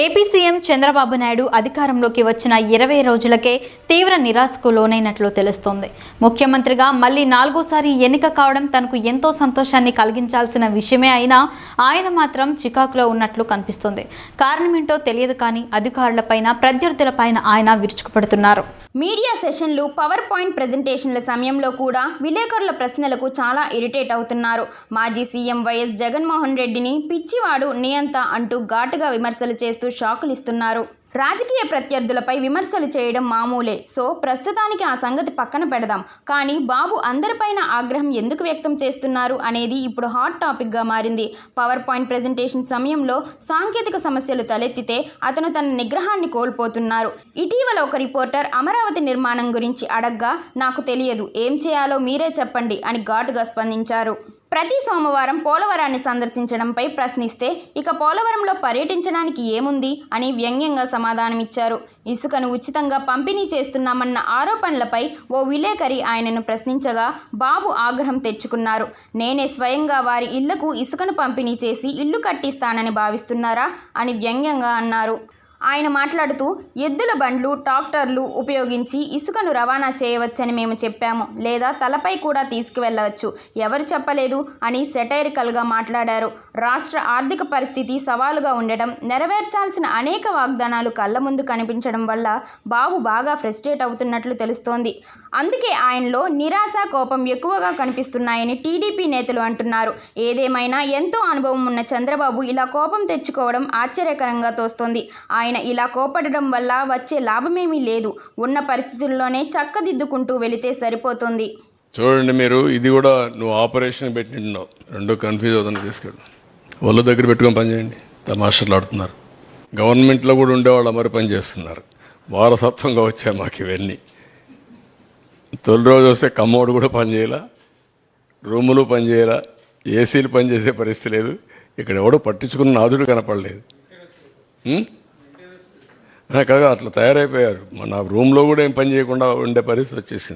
AP CM Chandrababu Naidu అధికారంలోకి వచ్చిన ఇరవై రోజులకే తీవ్ర నిరాశకు లోనైనట్లు తెలుస్తోంది. ముఖ్యమంత్రిగా మళ్ళీ నాలుగోసారి ఎన్నిక కావడం తనకు ఎంతో సంతోషాన్ని కలిగించాల్సిన విషయమే అయినా ఆయన మాత్రం చికాకులో ఉన్నట్లు కనిపిస్తుంది. కారణమేంటో తెలియదు కానీ అధికారులపైన ప్రత్యర్థులపైన ఆయన విరుచుకుపడుతున్నారు. మీడియా సెషన్లు పవర్ పాయింట్ ప్రెజెంటేషన్ల సమయంలో కూడా విలేకరుల ప్రశ్నలకు చాలా ఇరిటేట్ అవుతున్నారు. మాజీ సీఎం వైఎస్ జగన్మోహన్ రెడ్డిని పిచ్చివాడు నియంత అంటూ ఘాటుగా విమర్శలు చేస్తూ షాకులు ఇస్తున్నారు రాజకీయ ప్రత్యర్థులపై విమర్శలు చేయడం మామూలే. సో ప్రస్తుతానికి ఆ సంగతి పక్కన పెడదాం. కానీ బాబు అందరిపైన ఆగ్రహం ఎందుకు వ్యక్తం చేస్తున్నారు అనేది ఇప్పుడు హాట్ టాపిక్గా మారింది. పవర్ పాయింట్ ప్రెజెంటేషన్ సమయంలో సాంకేతిక సమస్యలు తలెత్తితే అతను తన నిగ్రహాన్ని కోల్పోతున్నారు. ఇటీవల ఒక రిపోర్టర్ అమరావతి నిర్మాణం గురించి అడగ్గా నాకు తెలియదు. ఏం చేయాలో మీరే చెప్పండి అని ఘాటుగా స్పందించారు. ప్రతి సోమవారం పోలవరాన్ని సందర్శించడంపై ప్రశ్నిస్తే ఇక పోలవరంలో పర్యటించడానికి ఏముంది అని వ్యంగ్యంగా సమాధానమిచ్చారు. ఇసుకను ఉచితంగా పంపిణీ చేస్తున్నామన్న ఆరోపణలపై ఓ విలేకరి ఆయనను ప్రశ్నించగా బాబు ఆగ్రహం తెచ్చుకున్నారు. నేనే స్వయంగా వారి ఇళ్ళకు ఇసుకను పంపిణీ చేసి ఇల్లు కట్టిస్తానని భావిస్తున్నారా అని వ్యంగ్యంగా అన్నారు. ఆయన మాట్లాడుతూ ఎద్దుల బండ్లు ట్రాక్టర్లు ఉపయోగించి ఇసుకను రవాణా చేయవచ్చని మేము చెప్పాము. లేదా తలపై కూడా తీసుకువెళ్ళవచ్చు. ఎవరు చెప్పలేదు అని సెటైరికల్గా మాట్లాడారు. రాష్ట్ర ఆర్థిక పరిస్థితి సవాలుగా ఉండటం నెరవేర్చాల్సిన అనేక వాగ్దానాలు కళ్ళ ముందు కనిపించడం వల్ల బాబు బాగా ఫ్రస్ట్రేట్ అవుతున్నట్లు తెలుస్తోంది. అందుకే ఆయనలో నిరాశ కోపం ఎక్కువగా కనిపిస్తున్నాయని టీడీపీ నేతలు అంటున్నారు. ఏదేమైనా ఎంతో అనుభవం ఉన్న చంద్రబాబు ఇలా కోపం తెచ్చుకోవడం ఆశ్చర్యకరంగా తోస్తోంది. ఆయన ఇలా కోపడడం వల్ల వచ్చే లాభమేమీ లేదు. ఉన్న పరిస్థితుల్లోనే చక్కదిద్దుకుంటూ వెళితే సరిపోతుంది. చూడండి మీరు ఇది కూడా నువ్వు ఆపరేషన్ పెట్టినావు రెండు కన్ఫ్యూజ్ అవుతుంది తీసుకెళ్ళి. ఒళ్ళు దగ్గర పెట్టుకొని పని చేయండి. తమాషలు ఆడుతున్నారు. గవర్నమెంట్లో కూడా ఉండేవాళ్ళు మరి పని చేస్తున్నారు. వారసత్వంగా వచ్చాయి మాకు ఇవన్నీ. తొలి రోజు వస్తే కమ్మోడు కూడా పనిచేయాల రూములు పనిచేయాల ఏసీలు పనిచేసే పరిస్థితి లేదు. ఇక్కడ ఎవడో పట్టించుకున్న నాదుడు కనపడలేదు. ఉం? అట్లా తయారైపోయారు మన రూమ్లో కూడా ఏం పని చేయకుండా ఉండే పరిస్థితి వచ్చేసింది